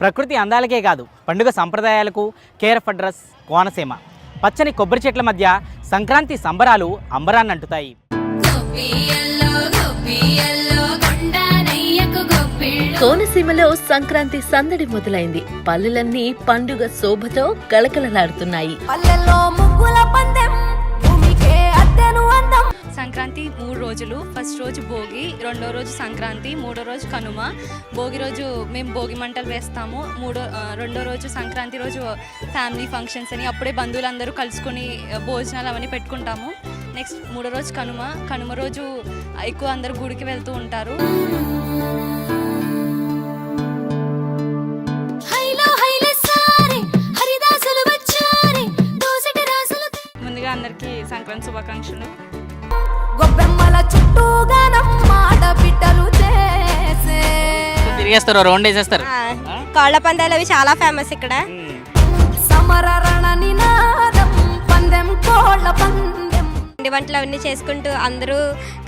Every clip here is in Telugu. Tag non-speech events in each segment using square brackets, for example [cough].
ప్రకృతి అందాలకే కాదు పండుగ సంప్రదాయాలకు కేర్ ఆఫ్ అడ్రస్ కోనసీమ. పచ్చని కొబ్బరి చెట్ల మధ్య సంక్రాంతి సంబరాలు అంబరాన్ని అంటుతాయి. కోనసీమలో సంక్రాంతి సందడి మొదలైంది. పల్లెలన్నీ పండుగ శోభతో కళకళలాడుతున్నాయి. పల్లెల్లో ముగ్గుల పందెం సంక్రాంతి మూడు రోజులు. ఫస్ట్ రోజు భోగి రెండో రోజు సంక్రాంతి మూడో రోజు కనుమ. భోగి రోజు మేము భోగి మంటలు వేస్తాము. మూడో రెండో రోజు సంక్రాంతి రోజు ఫ్యామిలీ ఫంక్షన్స్ అని అప్పుడే బంధువులందరూ కలుసుకొని భోజనాలు అవన్నీ పెట్టుకుంటాము. నెక్స్ట్ మూడో రోజు కనుమ. కనుమ రోజు ఎక్కువ అందరూ గుడికి వెళ్తూ ఉంటారు. ముందుగా అందరికీ సంక్రాంతి శుభాకాంక్షలు. తిరిగేస్తారు రౌండ్ వేసేస్తారు. కోళ్ళ పందాలు అవి చాలా ఫేమస్ ఇక్కడ. సమర రణ నినాదం పందెం కోళ్ళ పందెం పిండి వంటలు అవన్నీ చేసుకుంటూ అందరూ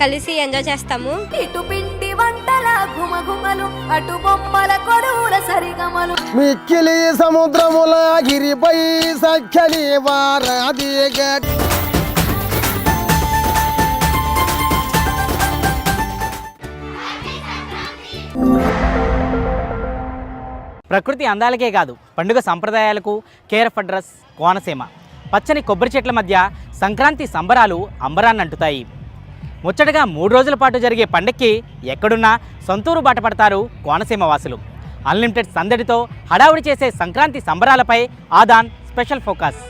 కలిసి ఎంజాయ్ చేస్తాము. ఇటు పిండి వంటల గుమగుమలు అటు బొమ్మల కొలువుల సరిగమలు. మిక్కిలి సముద్రముల గిరిపై సఖ్యని వారదిగ ప్రకృతి అందాలకే కాదు పండుగ సంప్రదాయాలకు కేర్ ఆఫ్ అడ్రస్ కోనసీమ. పచ్చని కొబ్బరి చెట్ల మధ్య సంక్రాంతి సంబరాలు అంబరాన్ని అంటుతాయి. ముచ్చటగా మూడు రోజుల పాటు జరిగే పండక్కి ఎక్కడున్నా సొంతూరు బాట పడతారు కోనసీమ వాసులు. అన్లిమిటెడ్ సందడితో హడావుడి చేసే సంక్రాంతి సంబరాలపై ఆదాన్ స్పెషల్ ఫోకస్.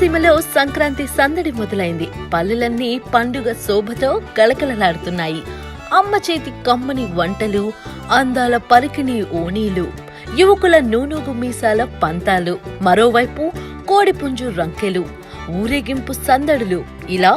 కోనసీమలో సంక్రాంతి సందడి మొదలైంది. పల్లెలన్నీ పండుగ శోభతో కలకలలాడుతున్నాయి అమ్మ చేతి కమ్మని వంటలు అందాల పరికిణి ఓణీలు యువకుల నూనూగు మీసాల పంతాలు మరోవైపు కోడిపుంజు రంకెలు ఊరేగింపు సందడులు. ఇలా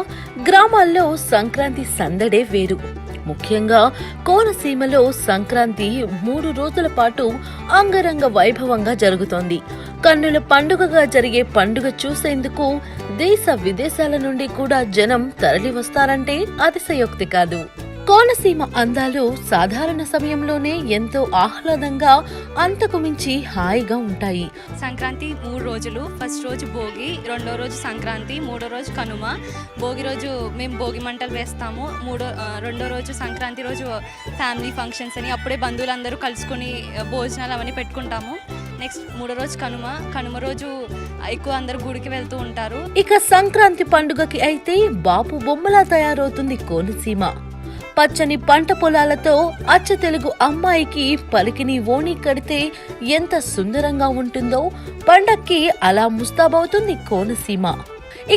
గ్రామాల్లో సంక్రాంతి సందడే వేరు. ముఖ్యంగా కోనసీమలో సంక్రాంతి మూడు రోజుల పాటు అంగరంగ వైభవంగా జరుగుతోంది. కన్నుల పండుగగా జరిగే పండుగ చూసేందుకు దేశ విదేశాల నుండి కూడా జనం తరలి వస్తారంటే అతిశయోక్తి కాదు. కోనసీమ అందాలు సాధారణ సమయంలోనే ఎంతో ఆహ్లాదంగా అంతకు మించి హాయిగా ఉంటాయి. సంక్రాంతి మూడు రోజులు. ఫస్ట్ రోజు భోగి రెండో రోజు సంక్రాంతి మూడో రోజు కనుమ. భోగి రోజు మేము భోగి మంటలు వేస్తాము. మూడో రెండో రోజు సంక్రాంతి రోజు ఫ్యామిలీ ఫంక్షన్స్ అని అప్పుడే బంధువులందరూ కలుసుకొని భోజనాలు అవన్నీ పెట్టుకుంటాము. నెక్స్ట్ మూడో రోజు కనుమ. కనుమ రోజు ఎక్కువ అందరూ గుడికి వెళ్తూ ఉంటారు. ఇక సంక్రాంతి పండుగకి అయితే బాపు బొమ్మలా తయారవుతుంది కోనసీమ. పచ్చని పంట పొలాలతో అచ్చ తెలుగు అమ్మాయికి పలికిని ఓణి కడితే ఎంత సుందరంగా ఉంటుందో పండక్కి అలా ముస్తాబవుతుంది కోనసీమ.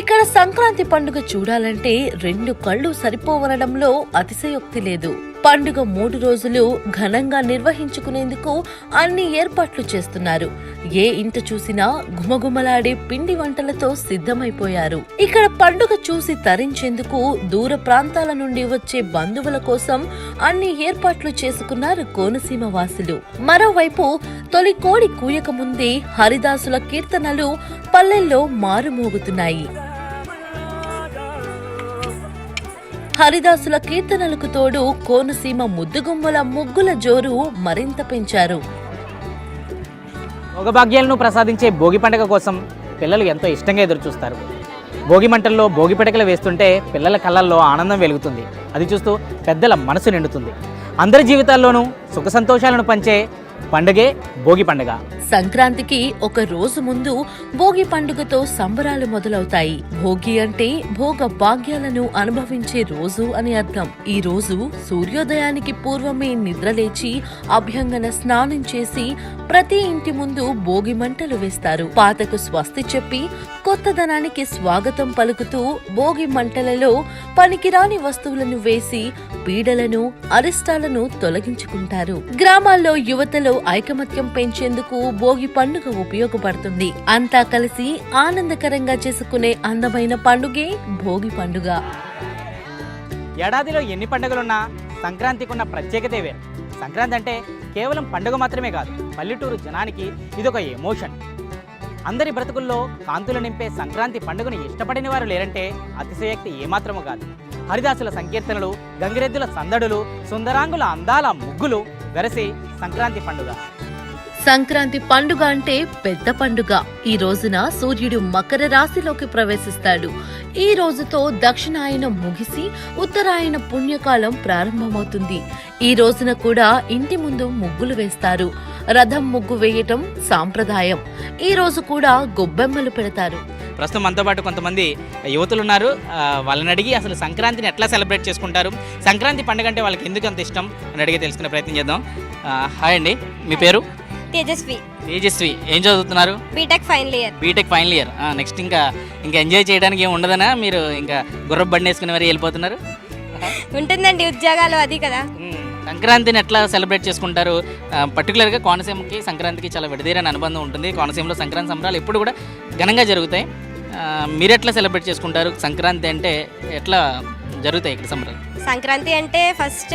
ఇక్కడ సంక్రాంతి పండుగ చూడాలంటే రెండు కళ్ళు సరిపోవనడంలో అతిశయోక్తి లేదు. పండుగ మూడు రోజులు ఘనంగా నిర్వహించుకునేందుకు అన్ని ఏర్పాట్లు చేస్తున్నారు. ఏ ఇంట చూసినా గుమగుమలాడే పిండి వంటలతో సిద్ధమైపోయారు. ఇక్కడ పండుగ చూసి తరించేందుకు దూర ప్రాంతాల నుండి వచ్చే బంధువుల కోసం అన్ని ఏర్పాట్లు చేసుకున్నారు కోనసీమ వాసులు. మరోవైపు తొలి కోడి కూయక ముందే హరిదాసుల కీర్తనలు పల్లెల్లో మారుమోగుతున్నాయి. హరిదాసుల కీర్తనలకు తోడు కోనసీమ ముద్దుగుమ్మల ముగ్గుల జోరు మరింత పెంచారు. భోగభాగ్యాలను ప్రసాదించే భోగి పండుగ కోసం పిల్లలు ఎంతో ఇష్టంగా ఎదురుచూస్తారు భోగి మంటల్లో భోగి పిడకలు వేస్తుంటే పిల్లల కళ్ళల్లో ఆనందం వెలుగుతుంది. అది చూస్తూ పెద్దల మనసు నిండుతుంది. అందరి జీవితాల్లోనూ సుఖ సంతోషాలను పంచే పండగే భోగి పండుగ. సంక్రాంతికి ఒక రోజు ముందు భోగి పండుగతో సంబరాలు మొదలవుతాయి. భోగి అంటే భోగ భాగ్యాలను అనుభవించే రోజు అని అర్థం. ఈ రోజు సూర్యోదయానికి పూర్వమే నిద్రలేచి అభ్యంగన స్నానం చేసి ప్రతి ఇంటి ముందు భోగి మంటలు వేస్తారు. పాతకు స్వస్తి చెప్పి కొత్తదనానికి స్వాగతం పలుకుతూ భోగి మంటలలో పనికిరాని వస్తువులను వేసి పీడలను అరిష్టాలను తొలగించుకుంటారు. గ్రామాల్లో యువతలో ఐకమత్యం పెంచేందుకు భోగి పండుగ ఉపయోగపడుతుంది. అంతా కలిసి ఆనందకరంగా చేసుకునే అందమైన పండుగే భోగి పండుగ. ఏడాదిలో ఎన్ని పండుగలున్నా సంక్రాంతికి ఉన్న ప్రత్యేకతే సంక్రాంతి అంటే కేవలం పండుగ మాత్రమే కాదు పల్లెటూరు జనానికి ఇదొక ఎమోషన్. అందరి బ్రతుకుల్లో కాంతులు నింపే సంక్రాంతి పండుగను ఇష్టపడిన వారు లేరంటే అతిశయోక్తి ఏమాత్రము కాదు. హరిదాసుల సంకీర్తనలు గంగిరెద్దుల సందడులు సుందరాంగుల అందాల ముగ్గులు వెరసి సంక్రాంతి పండుగ. సంక్రాంతి పండుగ అంటే పెద్ద పండుగ. ఈ రోజున సూర్యుడు మకర రాశిలోకి ప్రవేశిస్తాడు. ఈ రోజుతో దక్షిణాయనం ముగిసి ఉత్తరాయణ పుణ్యకాలం ప్రారంభమవుతుంది. ఈ రోజున కూడా ఇంటి ముందు ముగ్గులు వేస్తారు. రథం ముగ్గు వేయటం సాంప్రదాయం. ఈ రోజు కూడా గొబ్బెమ్మలు పెడతారు. ప్రస్తుతం మనతో పాటు కొంతమంది యువతులు ఉన్నారు వాళ్ళని అడిగి అసలు సంక్రాంతిని ఎట్లా సెలబ్రేట్ చేసుకుంటారు? సంక్రాంతి పండుగ అంటే వాళ్ళకి ఎందుకు అంత ఇష్టం? అని అడిగి తెలుసుకునే ప్రయత్నం చేద్దాం. హాయ్ అండి. మీ పేరు? తేజస్వి. తేజస్వి. ఏం చదువుతున్నారు? B Tech final year B Tech final year next ఇంకా ఇంకా ఎంజాయ్ చేయడానికి ఏం ఉండదనా? మీరు ఇంకా గుర్రపు బండి వేసుకుని మరి వెళ్ళిపోతున్నారు? ఉంటుందండి ఉద్యోగాలు అది కదా. సంక్రాంతిని ఎట్లా సెలబ్రేట్ చేసుకుంటారు? పర్టికులర్గా కోనసీమకి సంక్రాంతికి చాలా విడదీరని అనుబంధం ఉంటుంది. కోనసీమలో సంక్రాంతి సంబరాలు ఎప్పుడు కూడా ఘనంగా జరుగుతాయి. మీరు ఎట్లా సెలబ్రేట్ చేసుకుంటారు? సంక్రాంతి అంటే ఎట్లా జరుగుతాయి ఇక్కడ సంబరాలు? సంక్రాంతి అంటే ఫస్ట్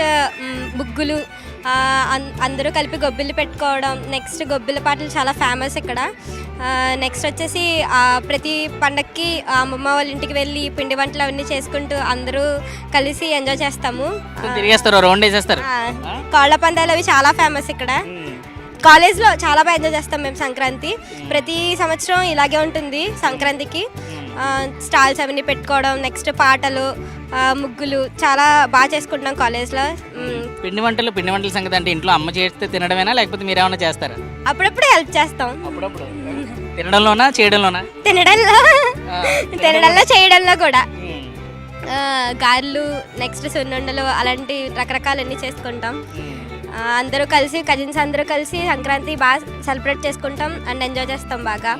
ముగ్గులు అన్- అందరూ కలిపి గొబ్బిళ్ళు పెట్టుకోవడం నెక్స్ట్ గొబ్బిళ్ళ పాటలు చాలా ఫేమస్ ఇక్కడ. నెక్స్ట్ వచ్చేసి ప్రతి పండక్కి అమ్మమ్మ వాళ్ళ ఇంటికి వెళ్ళి పిండి వంటలు అవన్నీ చేసుకుంటూ అందరూ కలిసి ఎంజాయ్ చేస్తాము. తిరిగేస్తారు రౌండ్ వేసేస్తారు. ఆ, కోళ్ళ పందాలు అవి చాలా ఫేమస్ ఇక్కడ. కాలేజ్లో చాలా బాగా ఎంజాయ్ చేస్తాం మేము సంక్రాంతి. ప్రతి సంవత్సరం ఇలాగే ఉంటుంది సంక్రాంతికి. స్టాల్స్ అవన్నీ పెట్టుకోవడం నెక్స్ట్ పాటలు ముగ్గులు చాలా బాగా చేసుకుంటున్నాం కాలేజ్లో. పిండి వంటలు పిండి వంటల సంగతి అంటే ఇంట్లో అమ్మ చేస్తే తినడమేనా లేకపోతే మీరు ఏమైనా చేస్తారా? అప్పుడప్పుడు హెల్ప్ చేస్తాం. అప్పుడప్పుడు. తినడంలోనా చేయడంలోనా? తినడంలో [laughs] తినడంలో చేయడంలో కూడా. గారెలు నెక్స్ట్ సున్నుండలు అలాంటి రకరకాలన్నీ చేసుకుంటాం. అందరూ కలిసి కజిన్స్ అందరూ కలిసి సంక్రాంతి బాగా సెలబ్రేట్ చేసుకుంటాం అండ్ ఎంజాయ్ చేస్తాం బాగా.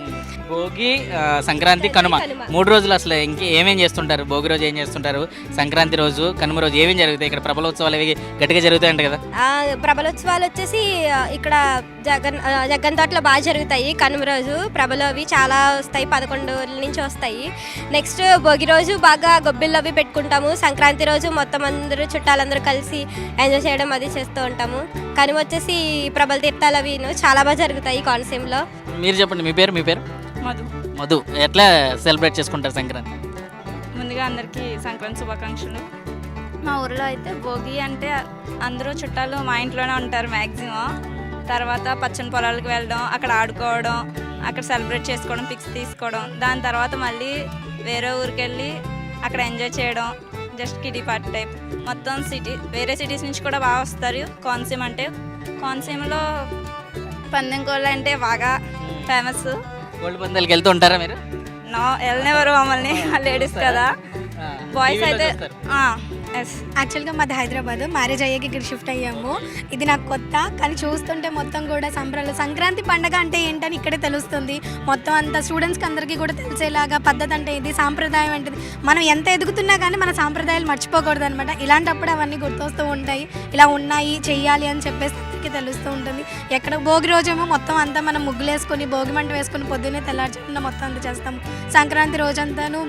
భోగి సంక్రాంతి కనుమ. మూడు రోజులు అసలు ఇంక ఏమేం చేస్తుంటారు? భోగి రోజు ఏం చేస్తుంటారు? సంక్రాంతి రోజు కనుమ రోజు ఏమేం జరుగుతాయి? ఇక్కడ ప్రభలోత్సవాలు అవి గట్టిగా జరుగుతాయంట కదా. ఆ, ప్రభలోత్సవాలు వచ్చేసి ఇక్కడ జగన్ జగన్ తోటలో బాగా జరుగుతాయి. కనుమ రోజు ప్రభలు అవి చాలా వస్తాయి పదకొండు నుంచి వస్తాయి. నెక్స్ట్ భోగి రోజు బాగా గొబ్బిళ్ళు అవి పెట్టుకుంటాము. సంక్రాంతి రోజు మొత్తం అందరూ చుట్టాలందరూ కలిసి ఎంజాయ్ చేయడం అది చేస్తూ ఉంటాము. కనుమ వచ్చేసి ప్రభల తీర్థాలు అవి చాలా బాగా జరుగుతాయి కోనసీమలో మీరు చెప్పండి మీ పేరు మీ పేరు? మధు. మధు ఎట్లా సెలబ్రేట్ చేసుకుంటారు సంక్రాంతి? ముందుగా అందరికీ సంక్రాంతి శుభాకాంక్షలు. మా ఊర్లో అయితే భోగి అంటే అందరూ చుట్టాలు మా ఇంట్లోనే ఉంటారు మ్యాక్సిమం తర్వాత పచ్చని పొలాలకు వెళ్ళడం అక్కడ ఆడుకోవడం అక్కడ సెలబ్రేట్ చేసుకోవడం పిక్స్ తీసుకోవడం. దాని తర్వాత మళ్ళీ వేరే ఊరికి వెళ్ళి అక్కడ ఎంజాయ్ చేయడం జస్ట్ కిడీ పార్టీ టైప్. మొత్తం సిటీ వేరే సిటీస్ నుంచి కూడా బాగా వస్తారు. కోనసీమ అంటే కోనసీమలో పందెం కోళ్ళ అంటే బాగా ఫేమస్ గోల్డ్ పందాలకి వెళ్తూ ఉంటారా మీరు? నో వెళ్ళనివ్వరు మమ్మల్ని లేడీస్ కదా. బాయ్స్ అయితే ఎస్ యాక్చువల్గా మాది హైదరాబాద్. మ్యారేజ్ అయ్యాక ఇక్కడ షిఫ్ట్ అయ్యాము. ఇది నాకు కొత్త. కానీ చూస్తుంటే మొత్తం కూడా సంబరాలు. సంక్రాంతి పండగ అంటే ఏంటని ఇక్కడే తెలుస్తుంది. మొత్తం అంతా స్టూడెంట్స్కి అందరికీ కూడా తెలిసేలాగా పద్ధతి అంటే ఇది సాంప్రదాయం అంటే మనం ఎంత ఎదుగుతున్నా కానీ మన సాంప్రదాయాలు మర్చిపోకూడదు అనమాట ఇలాంటప్పుడు అవన్నీ గుర్తొస్తూ ఉంటాయి. ఇలా ఉన్నాయి చెయ్యాలి అని చెప్పేసి అందరికీ తెలుస్తూ ఉంటుంది. ఎక్కడ భోగి రోజేమో మొత్తం అంతా మనం ముగ్గులు వేసుకొని భోగి మంట వేసుకుని పొద్దున్నే తెల్లారుజామున మొత్తం అంతా చేస్తాము. సంక్రాంతి రోజంతాను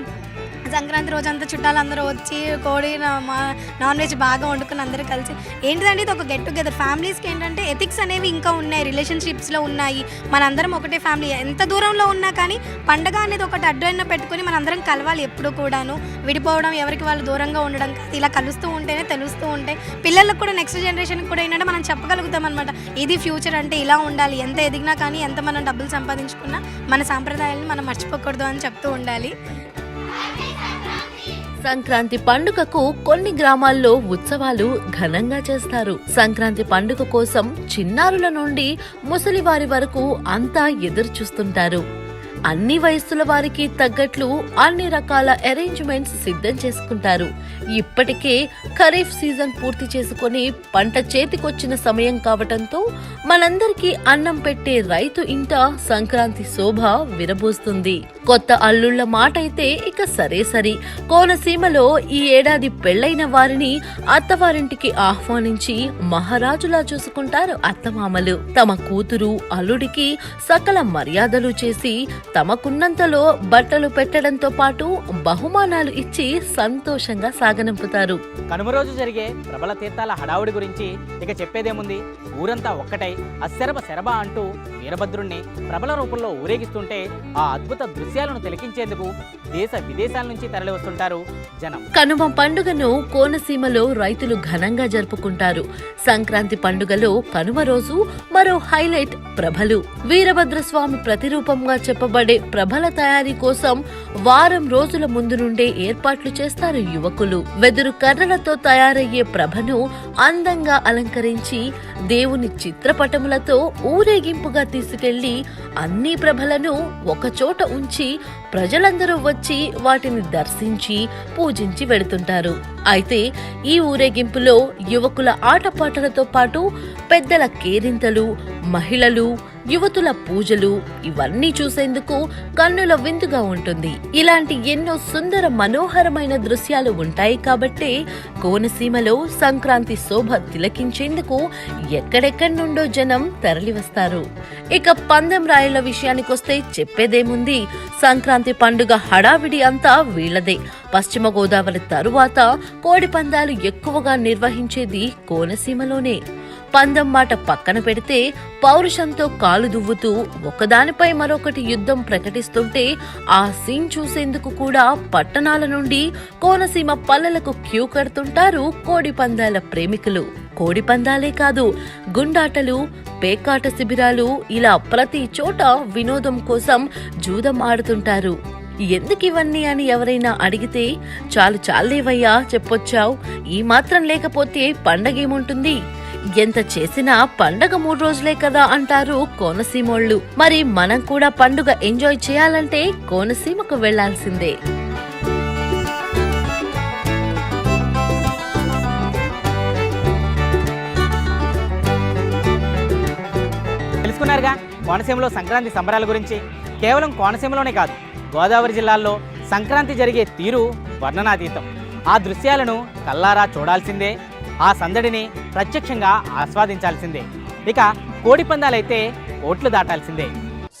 సంక్రాంతి రోజు అంతా చుట్టాలు చుట్టాలందరూ వచ్చి కోడి నా- నాన్ వెజ్ బాగా వండుకుని అందరూ కలిసి ఏంటిదంటే ఇది ఒక గెట్ టుగెదర్ ఫ్యామిలీస్కి ఏంటంటే ఎథిక్స్ అనేవి ఇంకా ఉన్నాయి రిలేషన్షిప్స్లో ఉన్నాయి. మనందరం ఒకటే ఫ్యామిలీ ఎంత దూరంలో ఉన్నా కానీ పండగ అనేది ఒకటి అడ్డైనా పెట్టుకుని మనందరం కలవాలి ఎప్పుడు కూడాను. విడిపోవడం ఎవరికి వాళ్ళు దూరంగా ఉండడం కాదు. ఇలా కలుస్తూ ఉంటేనే తెలుస్తూ ఉంటాయి. పిల్లలకు కూడా నెక్స్ట్ జనరేషన్కి కూడా ఏంటంటే మనం చెప్పగలుగుతాం అనమాట ఇది ఫ్యూచర్ అంటే ఇలా ఉండాలి. ఎంత ఎదిగినా కానీ ఎంత మనం డబ్బులు సంపాదించుకున్నా మన సాంప్రదాయాలను మనం మర్చిపోకూడదు అని చెప్తూ ఉండాలి. సంక్రాంతి పండుగకు కొన్ని గ్రామాల్లో ఉత్సవాలు ఘనంగా చేస్తారు. సంక్రాంతి పండుగ కోసం చిన్నారుల నుండి ముసలివారి వరకు అంతా ఎదురు చూస్తుంటారు. అన్ని వయస్సుల వారికి తగ్గట్లు అన్ని రకాల అరేంజ్మెంట్స్ సిద్ధం చేసుకుంటారు. ఇప్పటికే ఖరీఫ్ సీజన్ పూర్తి చేసుకొని పంట చేతికొచ్చిన సమయం కావటంతో మనందరికీ అన్నం పెట్టే రైతు ఇంట సంక్రాంతి శోభ విరబూస్తుంది. కొత్త అల్లుళ్ళ మాట అయితే ఇక సరే సరి. కోనసీమలో ఈ ఏడాది పెళ్ళైన వారిని అత్తవారింటికి ఆహ్వానించి మహారాజులా చూసుకుంటారు అత్తమామలు. తమ కూతురు అల్లుడికి సకల మర్యాదలు చేసి తమకున్నంతలో బట్టలు పెట్టడంతో పాటు బహుమానాలు ఇచ్చి సంతోషంగా సాగనంపుతారు. కనుమ రోజు జరిగే ప్రబల తీర్థాల హడావుడి గురించి ఇక చెప్పేదేముంది? ఊరంతా ఒక్కటై అశరభ శరభ అంటూ వీరభద్రుణ్ణి ప్రబల రూపంలో ఊరేగిస్తుంటే ఆ అద్భుత విషయాలను తిలకించేందుకు దేశ విదేశాల నుంచి తరలివస్తుంటారు జనం. కనుమ పండుగను కోనసీమలో రైతులు ఘనంగా జరుపుకుంటారు. సంక్రాంతి పండుగలో కనుమ రోజు మరో హైలైట్ ప్రభలు. వీరభద్రస్వామి ప్రతిరూపంగా చెప్పబడే ప్రభల తయారీ కోసం వారం రోజుల ముందు నుండే ఏర్పాట్లు చేస్తారు యువకులు. వెదురు కర్రలతో తయారయ్యే ప్రభను అందంగా అలంకరించి దేవుని చిత్రపటములతో ఊరేగింపుగా తీసుకెళ్ళి అన్ని ప్రభలను ఒకచోట ఉంచి ప్రజలందరూ వచ్చి వాటిని దర్శించి పూజించి వెడుతుంటారు. అయితే ఈ ఊరేగింపులో యువకుల ఆటపాటలతో పాటు పెద్దల కేరింతలు మహిళలు యువతుల పూజలు ఇవన్నీ చూసేందుకు కన్నుల విందుగా ఉంటుంది. ఇలాంటి ఎన్నో సుందర మనోహరమైన దృశ్యాలు ఉంటాయి కాబట్టే కోనసీమలో సంక్రాంతి శోభ తిలకించేందుకు ఎక్కడెక్కడి నుండో జనం తరలివస్తారు. ఇక పందెం రాయల విషయానికొస్తే చెప్పేదేముంది? సంక్రాంతి పండుగ హడావిడి అంతా వీళ్ళదే పశ్చిమ గోదావరి తరువాత కోడి పందాలు ఎక్కువగా నిర్వహించేది కోనసీమలోనే. పందెం మాట పక్కన పెడితే పౌరుషంతో కాలు దువ్వుతూ ఒకదానిపై మరొకటి యుద్ధం ప్రకటిస్తుంటే ఆ సీన్ చూసేందుకు కూడా పట్టణాల నుండి కోనసీమ పల్లెలకు క్యూ కడుతుంటారు కోడి పందాల ప్రేమికులు. కోడి పందాలే కాదు గుండాటలు పేకాట శిబిరాలు ఇలా ప్రతి చోట వినోదం కోసం జూదం ఆడుతుంటారు. ఎందుకు ఇవన్నీ అని ఎవరైనా అడిగితే చాలు చాలేవయ్యా చెప్పొచ్చావు. ఈ మాత్రం లేకపోతే పండగేముంటుంది? ఎంత చేసినా పండగ మూడు రోజులే కదా అంటారు కోనసీమోళ్ళు. మరి మనం కూడా పండుగ ఎంజాయ్ చేయాలంటే కోనసీమకు వెళ్ళాల్సిందే. తెలుసుకున్నారుగా? కోనసీమలో సంక్రాంతి సంబరాల గురించి. కేవలం కోనసీమలోనే కాదు గోదావరి జిల్లాల్లో సంక్రాంతి జరిగే తీరు వర్ణనాతీతం. ఆ దృశ్యాలను కల్లారా చూడాల్సిందే. ఆ సందడిని ప్రత్యక్షంగా ఆస్వాదించాల్సిందే. ఇక కోడి పందాలైతే ఓట్లు దాటాల్సిందే.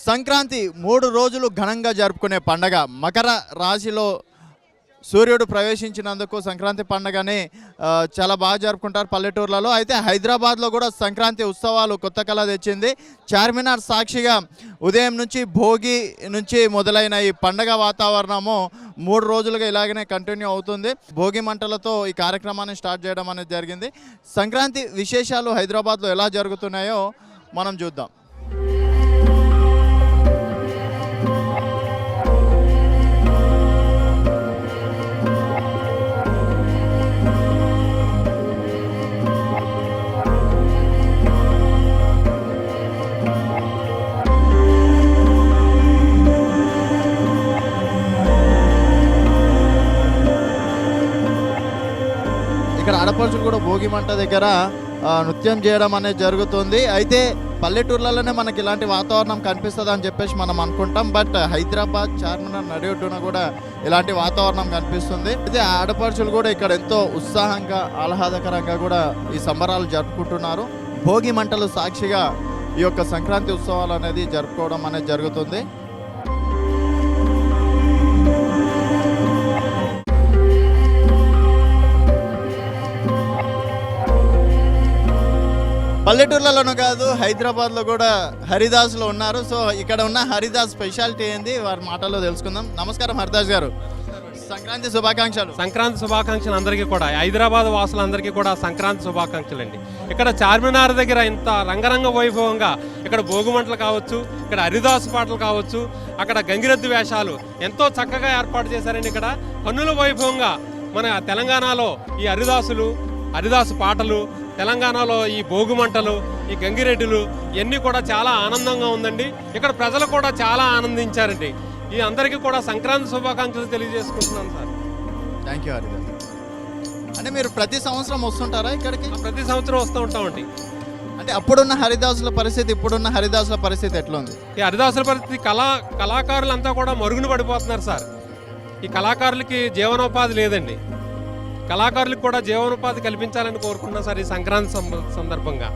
సంక్రాంతి మూడు రోజులు ఘనంగా జరుపుకునే పండగ మకర రాశిలో సూర్యుడు ప్రవేశించినందుకు సంక్రాంతి పండగని చాలా బాగా జరుపుకుంటారు పల్లెటూర్లలో. అయితే హైదరాబాద్లో కూడా సంక్రాంతి ఉత్సవాలు కొత్త కళ తెచ్చింది. చార్మినార్ సాక్షిగా ఉదయం నుంచి భోగి నుంచి మొదలైన ఈ పండగ వాతావరణము మూడు రోజులుగా ఇలాగనే కంటిన్యూ అవుతుంది. భోగి మంటలతో ఈ కార్యక్రమాన్ని స్టార్ట్ చేయడం అనేది జరిగింది. సంక్రాంతి విశేషాలు హైదరాబాద్లో ఎలా జరుగుతున్నాయో మనం చూద్దాం. ఆడపడుచులు కూడా భోగి మంట దగ్గర నృత్యం చేయడం అనేది జరుగుతుంది. అయితే పల్లెటూర్లలోనే మనకి ఇలాంటి వాతావరణం కనిపిస్తుంది అని చెప్పేసి మనం అనుకుంటాం. బట్ హైదరాబాద్ చార్మినార్ నడిఒడ్డున కూడా ఇలాంటి వాతావరణం కనిపిస్తుంది. అయితే ఆడపడుచులు కూడా ఇక్కడ ఎంతో ఉత్సాహంగా ఆహ్లాదకరంగా కూడా ఈ సంబరాలు జరుపుకుంటున్నారు. భోగి మంటలు సాక్షిగా ఈ యొక్క సంక్రాంతి ఉత్సవాలు అనేది జరుపుకోవడం అనేది జరుగుతుంది. పల్లెటూర్లలోనూ కాదు హైదరాబాద్లో కూడా హరిదాస్లో ఉన్నారు. సో ఇక్కడ ఉన్న హరిదాస్ స్పెషాలిటీ ఏంది? వారి మాటల్లో తెలుసుకుందాం. నమస్కారం హరిదాస్ గారు. సంక్రాంతి శుభాకాంక్షలు. సంక్రాంతి శుభాకాంక్షలు అందరికీ కూడా. హైదరాబాద్ వాసులందరికీ కూడా సంక్రాంతి శుభాకాంక్షలు అండి ఇక్కడ చార్మినార్ దగ్గర ఇంత రంగరంగ వైభవంగా ఇక్కడ భోగిమంటలు కావచ్చు ఇక్కడ హరిదాసు పాటలు కావచ్చు అక్కడ గంగిరెద్దు వేషాలు ఎంతో చక్కగా ఏర్పాటు చేశారండి ఇక్కడ. కన్నుల వైభవంగా మన తెలంగాణలో ఈ హరిదాసులు హరిదాసు పాటలు తెలంగాణలో ఈ భోగి మంటలు ఈ గంగిరెడ్డిలు ఇవన్నీ కూడా చాలా ఆనందంగా ఉందండి. ఇక్కడ ప్రజలు కూడా చాలా ఆనందించారండి. ఈ అందరికీ కూడా సంక్రాంతి శుభాకాంక్షలు తెలియజేసుకుంటున్నాను సార్. థ్యాంక్ యూ హరిదాస్ అంటే మీరు ప్రతి సంవత్సరం వస్తుంటారా ఇక్కడికి? ప్రతి సంవత్సరం వస్తూ ఉంటామండి. అంటే అప్పుడున్న హరిదాసుల పరిస్థితి ఇప్పుడున్న హరిదాసుల పరిస్థితి ఎట్లా ఉంది ఈ హరిదాసుల పరిస్థితి కళా కళాకారులంతా కూడా మరుగున పడిపోతున్నారు సార్. ఈ కళాకారులకి జీవనోపాధి లేదండి. కళాకారులకు కూడా జీవనోపాధి కల్పించాలని కోరుకుంటున్నాం సార్ ఈ సంక్రాంతి సందర్భంగా.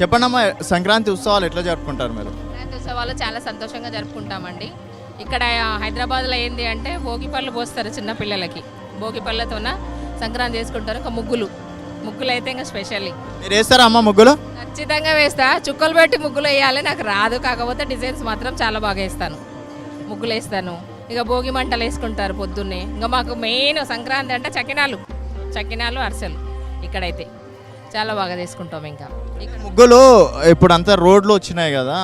చెప్పండమ్మా సంక్రాంతి ఉత్సవాలు ఎట్లా జరుపుకుంటారు మీరు? సంక్రాంతి ఉత్సవాలు చాలా సంతోషంగా జరుపుకుంటామండి. ఇక్కడ హైదరాబాద్లో ఏంది అంటే భోగి పళ్ళు పోస్తారు చిన్న పిల్లలకి. భోగి పళ్ళతోన సంక్రాంతి చేసుకుంటారు ఇంకా ముగ్గులు. ముగ్గులు అయితే ఇంకా స్పెషల్ మీరు వేస్తారా అమ్మ ముగ్గులు? ఖచ్చితంగా వేస్తా. చుక్కలు పెట్టి ముగ్గులు వేయాలి. నాకు రాదు. కాకపోతే డిజైన్స్ మాత్రం చాలా బాగా వేస్తాను. ముగ్గులు వేస్తాను. ఇక భోగి మంటలు వేసుకుంటారు పొద్దున్నే. ఇంకా మాకు మెయిన్ సంక్రాంతి అంటే చకినాలు. చకినాలు అరిసెలు. ఇక్కడైతే చాలా బాగా చేసుకుంటాం ఇంకా. ముగ్గులు ఇప్పుడు అంతా రోడ్లు వచ్చినాయి కదా.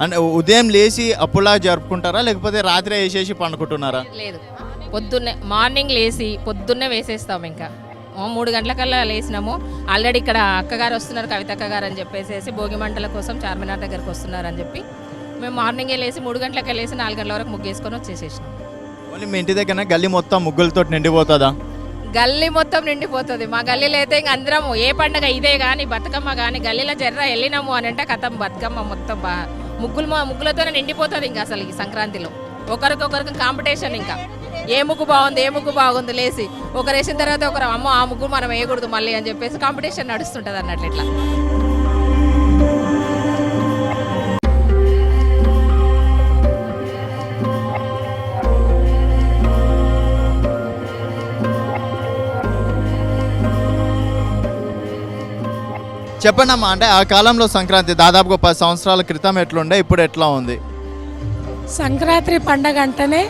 అంటే ఉదయం లేచి అప్పులా జరుపుకుంటారా? లేకపోతే రాత్రి వేసేసి పండుకుంటున్నారా? లేదు. పొద్దున్నే మార్నింగ్ లేచి పొద్దున్నే వేసేస్తాం ఇంకా. మూడు గంటలకల్లా లేచినాము. ఆల్రెడీ ఇక్కడ అక్కగారు వస్తున్నారు కవిత అక్కగారు అని చెప్పేసి భోగి మంటల కోసం చార్మినార్ దగ్గరకు వస్తున్నారు అని చెప్పి మేము మార్నింగే లేచి మూడు గంటలకే లేచి నాలుగు గంటల వరకు ముగ్గేసుకొని వచ్చేసేసినాం. ఓన్లీ మీ ఇంటి దగ్గర గల్లీ మొత్తం ముగ్గులతో నిండిపోతుందా? గల్లీ మొత్తం నిండిపోతుంది. మా గల్లీలో అయితే ఇంక అందరము ఏ పండగ ఇదే కానీ బతుకమ్మ కానీ గల్లీలో జర్ర వెళ్ళినాము అని అంటే కథం బతుకమ్మ మొత్తం బా ముగ్గులు మా ముగ్గులతోనే నిండిపోతుంది ఇంకా అసలు ఈ సంక్రాంతిలో. ఒకరికొకరికి కాంపిటీషన్ ఇంకా. ఏ ముగ్గు బాగుంది ఏ ముగ్గు బాగుంది లేసి ఒకరు వేసిన తర్వాత ఒకరు అమ్మ ఆ ముగ్గు మనం వేయకూడదు మళ్ళీ అని చెప్పేసి కాంపిటీషన్ నడుస్తుంటుంది అన్నట్లు ఇట్లా. చెప్పండి అమ్మా అంటే ఆ కాలంలో సంక్రాంతి దాదాపుగా పది సంవత్సరాల క్రితం ఎట్లుండే ఇప్పుడు ఎట్లా ఉంది? సంక్రాంతి పండగ అంటేనే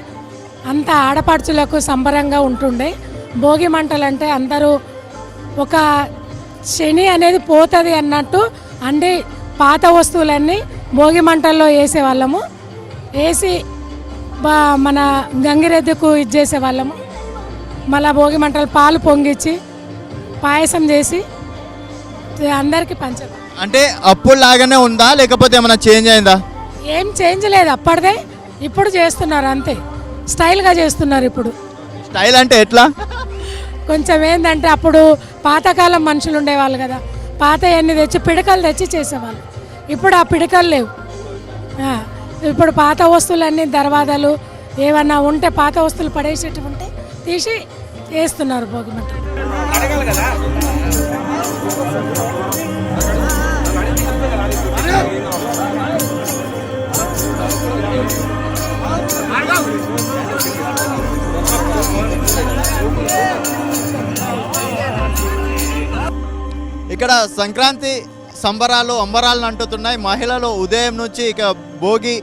అంత ఆడపడుచులకు సంబరంగా ఉంటుండే. భోగి మంటలంటే అందరూ ఒక శని అనేది పోతుంది అన్నట్టు అన్ని పాత వస్తువులన్నీ భోగి మంటల్లో వేసేవాళ్ళము. వేసి బా మన గంగిరెద్దుకు ఇది చేసేవాళ్ళము. మళ్ళా భోగి మంటలు పాలు పొంగిచ్చి పాయసం చేసి అందరికీ పంచాలి అంటే అప్పుడు లాగానే ఉందా? లేకపోతే ఏమైనా చేంజ్ అయిందా? ఏం చేంజ్ లేదు అప్పటిదే. ఇప్పుడు చేస్తున్నారు అంతే. స్టైల్గా చేస్తున్నారు ఇప్పుడు. స్టైల్ అంటే ఎట్లా? కొంచెం ఏంటంటే అప్పుడు పాతకాలం మనుషులు ఉండేవాళ్ళు కదా. పాత అన్ని తెచ్చి పిడకలు తెచ్చి చేసేవాళ్ళు. ఇప్పుడు ఆ పిడకలు లేవు. ఇప్పుడు పాత వస్తువులన్నీ దర్వాజాలు ఏమన్నా ఉంటే పాత వస్తువులు పడేసేటివి ఉంటే తీసి వేస్తున్నారు భోగి మంటలు ఇక్కడ సంక్రాంతి సంబరాలు అంబరాలను అంటుతున్నాయి. మహిళలు ఉదయం నుంచి ఇక భోగి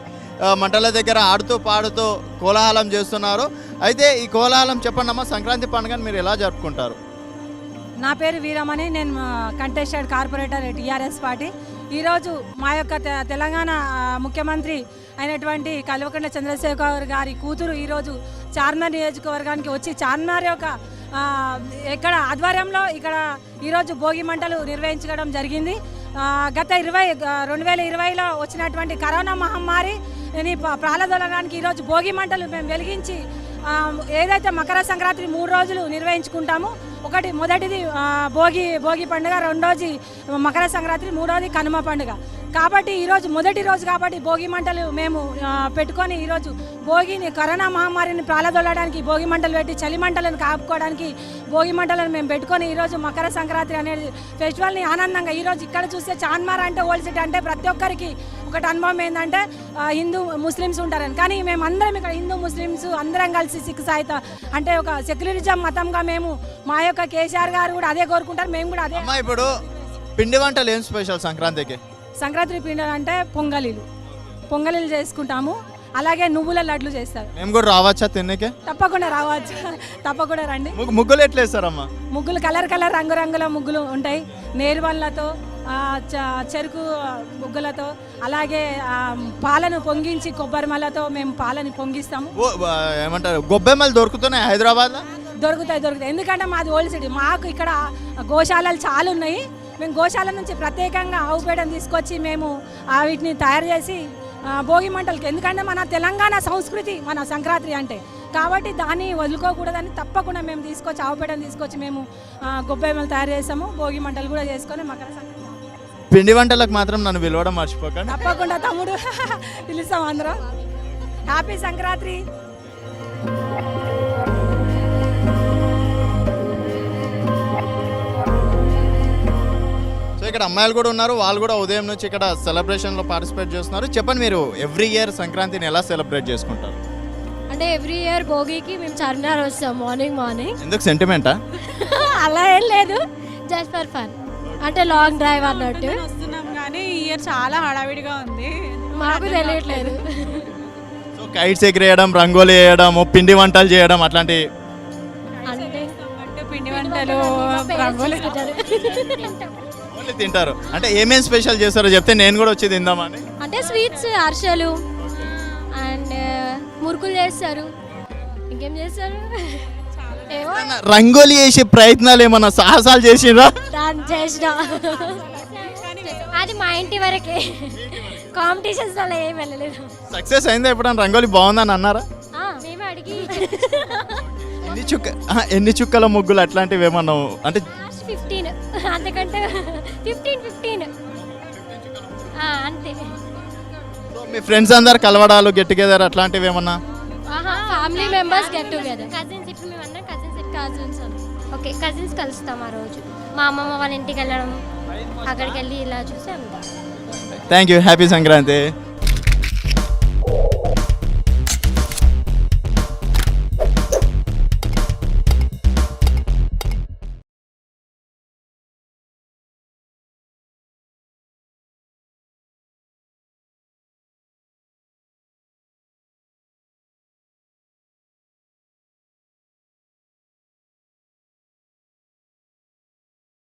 మంటల దగ్గర ఆడుతూ పాడుతూ కోలాహలం చేస్తున్నారు. అయితే ఈ కోలాహలం చెప్పండి అమ్మా సంక్రాంతి పండుగను మీరు ఎలా జరుపుకుంటారు? నా పేరు వీరమణి నేను కంటెస్టెడ్ కార్పొరేటర్ టీఆర్ఎస్ పార్టీ. ఈరోజు మా యొక్క తె- తెలంగాణ ముఖ్యమంత్రి అయినటువంటి కల్వకుంట్ల చంద్రశేఖర్ గారి కూతురు ఈరోజు చార్మినార్ నియోజకవర్గానికి వచ్చి చార్మినార్ యొక్క ఇక్కడ ఆధ్వర్యంలో ఇక్కడ ఈరోజు భోగి మంటలు నిర్వహించడం జరిగింది. గత ఇరవై రెండు వేల ఇరవైలో వచ్చినటువంటి కరోనా మహమ్మారి ని ఈరోజు భోగి మంటలు మేము వెలిగించి ఏదైతే మకర సంక్రాంతి మూడు రోజులు నిర్వహించుకుంటామో ఒకటి మొదటిది భోగి భోగి పండుగ రెండోది మకర సంక్రాంతి మూడోది కనుమ పండుగ. కాబట్టి ఈరోజు మొదటి రోజు కాబట్టి భోగి మంటలు మేము పెట్టుకొని ఈరోజు భోగిని కరోనా మహమ్మారిని ప్రాలదొల్లడానికి భోగి మంటలు పెట్టి చలి మంటలను కాపుకోవడానికి భోగి మంటలను మేము పెట్టుకొని ఈరోజు మకర సంక్రాంతి అనేది ఫెస్టివల్ని ఆనందంగా ఈరోజు ఇక్కడ చూస్తే చాన్మార్ అంటే ఓల్సిటీ అంటే ప్రతి ఒక్కరికి ఒకటి అనుభవం ఏంటంటే హిందూ ముస్లిమ్స్ ఉంటారని. కానీ మేము అందరం ఇక్కడ హిందూ ముస్లిమ్స్ అందరం కలిసి సిక్ సాయిత అంటే ఒక సెక్యులరిజం మతంగా మేము మా యొక్క కేసీఆర్ గారు కూడా అదే కోరుకుంటారు మేము కూడా అదే ఇప్పుడు పిండి వంటలు ఏం స్పెషల్ సంక్రాంతికి? సంక్రాంతి పిండి అంటే పొంగలీలు. పొంగలీలు చేసుకుంటాము. అలాగే నువ్వుల లడ్లు చేస్తారు. మేము కూడా రావచ్చా తిన్నకే తప్పకుండా రావచ్చు? తప్పకుండా రండి. ముగ్గు- ముగ్గులు ఎట్లా వేస్తారమ్మా? ముగ్గులు కలర్ కలర్ రంగురంగుల ముగ్గులు ఉంటాయి. చ- చెరుకు బుగ్గలతో అలాగే పాలను పొంగించి కొబ్బరి మల్లతో మేము పాలని పొంగిస్తాము. ఏమంటారు? గొబ్బెమ్మలు దొరుకుతున్నాయి హైదరాబాద్లో? దొరుకుతాయి దొరుకుతాయి. ఎందుకంటే మాది ఓల్డ్ సిటీ. మాకు ఇక్కడ గోశాలలు చాలా ఉన్నాయి మేము గోశాల నుంచి ప్రత్యేకంగా ఆవు పేడను తీసుకొచ్చి మేము ఆ వీటిని తయారు చేసి భోగి మంటలకి. ఎందుకంటే మన తెలంగాణ సంస్కృతి మన సంక్రాంతి అంటే. కాబట్టి దాన్ని వదులుకోకూడదని తప్పకుండా మేము తీసుకొచ్చి ఆవు పేడను తీసుకొచ్చి మేము గొబ్బెమ్మలు తయారు చేస్తాము భోగి మంటలు కూడా చేసుకొని మకర సంక్రాంతి. పిండి వంటలకు మాత్రం నన్ను పిలవడం మర్చిపోకండి. తప్పకుండా తమ్ముడు. [laughs] పిలుస్తాం అందరం. హ్యాపీ సంక్రాంతి. ఇక్కడ అమ్మాయిలు కూడా ఉన్నారు. వాళ్ళు కూడా ఉదయం నుంచి ఇక్కడ సెలబ్రేషన్లో పార్టిసిపేట్ చేస్తున్నారు. చెప్పండి మీరు ఎవ్రీ ఇయర్ సంక్రాంతిని ఎలా సెలబ్రేట్ చేసుకుంటారు? అంటే ఎవ్రీ ఇయర్ భోగికి మేము చార్మినార్ వస్తాం మార్నింగ్ మార్నింగ్ ఎందుకు సెంటిమెంటా [laughs] అలా ఏం లేదు. జస్ట్ ఫర్ ఫన్ అంటే లాంగ్ డ్రైవ్ అన్నట్టు. వస్తున్నాం కానీ ఈ ఇయర్ చాలా హడావిడిగా ఉంది. మాకు తెలియట్లేదు. సో కైట్స్ ఎగిరేయడం రంగోలి వేయడం పిండి వంటలు చేయడం అట్లాంటి అంటే పిండి వంటలు రంగోలి [laughs] ఓన్లీ తింటారు. అంటే ఏమేం స్పెషల్ చేస్తారో చెప్తే నేను కూడా వచ్చి తిందామని. అంటే స్వీట్స్ అరిసెలు అండ్ మురుకులు చేస్తారు. ఇంకేం చేస్తారు? రంగోలి వేసే ప్రయత్నాలు ఏమన్నా సాహసాలు దాన్ని చేసిన. అది మా ఇంటి వరకే. కాంపిటీషన్స్ అలా ఏం వెళ్ళలేదు. సక్సెస్ అయిందా ఎప్పుడన్నా రంగోలి బాగుందని అన్నారా? మేమే అడిగి ఎన్ని చుక్క ఎన్ని చుక్కల ముగ్గులు అట్లాంటివి ఏమన్నా అంటే ఫిఫ్టీన్ [laughs] అంతకంటే ఫిఫ్టీన్ ఫిఫ్టీన్ అంతే. మీ ఫ్రెండ్స్ అందరు కలవడాలు గెట్ టుగెదర్ అట్లాంటివి ఏమన్నా? Family members get together cousins ఇప్పుడు మేము అందరం కజిన్స్ కజిన్స్ ఓకే కజిన్స్ కలుస్తాం ఆ రోజు. మా అమ్మమ్మ వాళ్ళ ఇంటికి వెళ్ళడం అక్కడికి వెళ్ళి ఇలా చూసి అంతా థ్యాంక్ యూ హ్యాపీ సంక్రాంతి